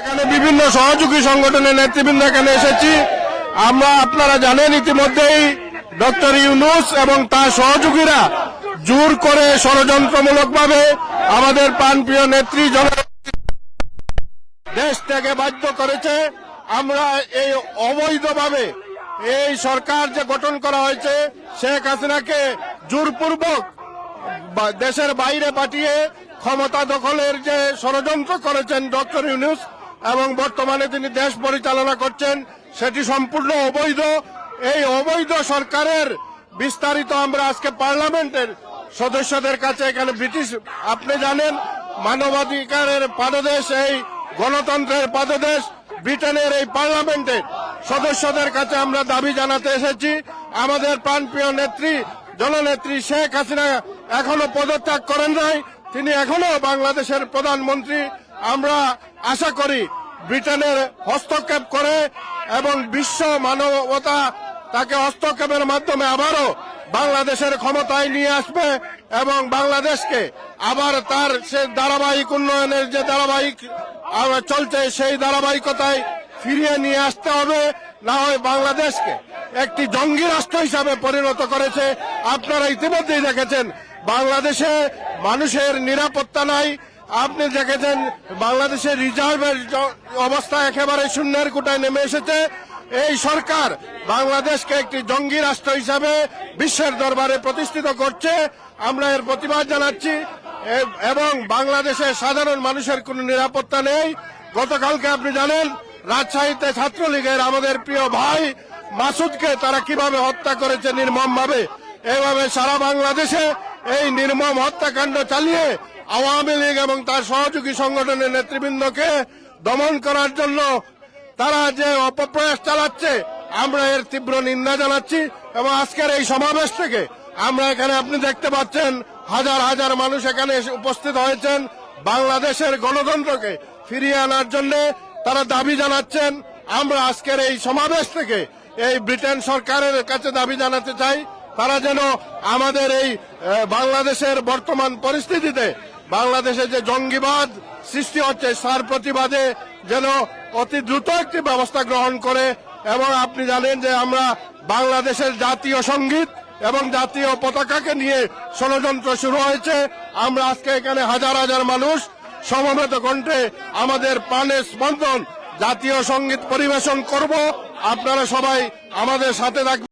এখানে বিভিন্ন সহযোগী সংগঠনের নেতৃবৃন্দ এখানে এসেছি। আমরা আপনারা জানেন ইতিমধ্যেই ডক্টর ইউনুস এবং তার সহযোগীরা জোর করে ষড়যন্ত্রমূলকভাবে আমাদের প্রাণপ্রিয় নেত্রী জন দেশ থেকে বাধ্য করেছে। আমরা এই অবৈধভাবে এই সরকার যে গঠন করা হয়েছে, শেখ হাসিনাকে জোরপূর্বক দেশের বাইরে পাঠিয়ে ক্ষমতা দখলের যে ষড়যন্ত্র করেছেন ডক্টর ইউনুস এবং বর্তমানে তিনি দেশ পরিচালনা করছেন, সেটি সম্পূর্ণ অবৈধ। এই অবৈধ সরকারের বিস্তারিত আমরা আজকে পার্লামেন্টের সদস্যদের কাছে এখানে ব্রিটিশ, আপনি জানেন, মানবাধিকারের পাদদেশ, এই গণতন্ত্রের পাদদেশ, ব্রিটেনের এই পার্লামেন্টের সদস্যদের কাছে আমরা দাবি জানাতে এসেছি। আমাদের প্রাণপ্রিয় নেত্রী, জননেত্রী শেখ হাসিনা এখনও পদত্যাগ করেন নাই। তিনি এখনও বাংলাদেশের প্রধানমন্ত্রী। আমরা আশা করি ব্রিটেনের হস্তক্ষেপ করে এবং বিশ্ব মানবতা তাকে হস্তক্ষেপের মাধ্যমে আবারও বাংলাদেশের ক্ষমতায় নিয়ে আসবে এবং বাংলাদেশকে আবার তার সে ধারাবাহিক উন্নয়নের যে ধারাবাহিক চলছে সেই ধারাবাহিকতায় ফিরিয়ে নিয়ে আসতে হবে। না হয় বাংলাদেশকে একটি জঙ্গি রাষ্ট্র হিসাবে পরিণত করেছে। আপনারা ইতিমধ্যেই দেখেছেন, বাংলাদেশে মানুষের নিরাপত্তা নাই আপনি দেখেছেন, বাংলাদেশের রিজার্ভের অবস্থা একেবারে শূন্যের কোটায় নেমে এসেছে। এই সরকার বাংলাদেশকে একটি জঙ্গি রাষ্ট্র হিসাবে বিশ্বের দরবারে প্রতিষ্ঠিত করছে। আমরা এর প্রতিবাদ জানাচ্ছি। এবং বাংলাদেশের সাধারণ মানুষের কোনো নিরাপত্তা নেই। গতকালকে আপনি জানেন, রাজশাহীতে ছাত্রলীগের আমাদের প্রিয় ভাই মাসুদকে তারা কীভাবে হত্যা করেছে নির্মম ভাবে এইভাবে সারা বাংলাদেশে এই নির্মম হত্যাকাণ্ড চালিয়ে আওয়ামী লীগ এবং তার সহযোগী সংগঠনের নেতৃবৃন্দকে দমন করার জন্য তারা যে অপপ্রয়াস চালাচ্ছে, আমরা এর তীব্র নিন্দা জানাচ্ছি এবং আজকের এই সমাবেশ থেকে আমরা এখানে আপনি দেখতে পাচ্ছেন, হাজার হাজার মানুষ এখানে উপস্থিত হয়েছেন। বাংলাদেশের গণতন্ত্রকে ফিরিয়ে আনার জন্য তারা দাবি জানাচ্ছেন। আমরা আজকের এই সমাবেশ থেকে এই ব্রিটেন সরকারের কাছে দাবি জানাতে চাই, তারা যেন আমাদের এই বাংলাদেশের বর্তমান পরিস্থিতিতে বাংলাদেশে যে জঙ্গিবাদ সৃষ্টি হচ্ছে তার প্রতিবাদে যেন অতি দ্রুত একটি ব্যবস্থা গ্রহণ করে। এবং আপনি জানেন যে আমরা বাংলাদেশের জাতীয় সংগীত এবং জাতীয় পতাকাকে নিয়ে ষড়যন্ত্র শুরু হয়েছে। আমরা আজকে এখানে হাজার হাজার মানুষ সমবেত কণ্ঠে আমাদের প্রাণের স্পন্দন জাতীয় সংগীত পরিবেশন করব। আপনারা সবাই আমাদের সাথে থাকবেন।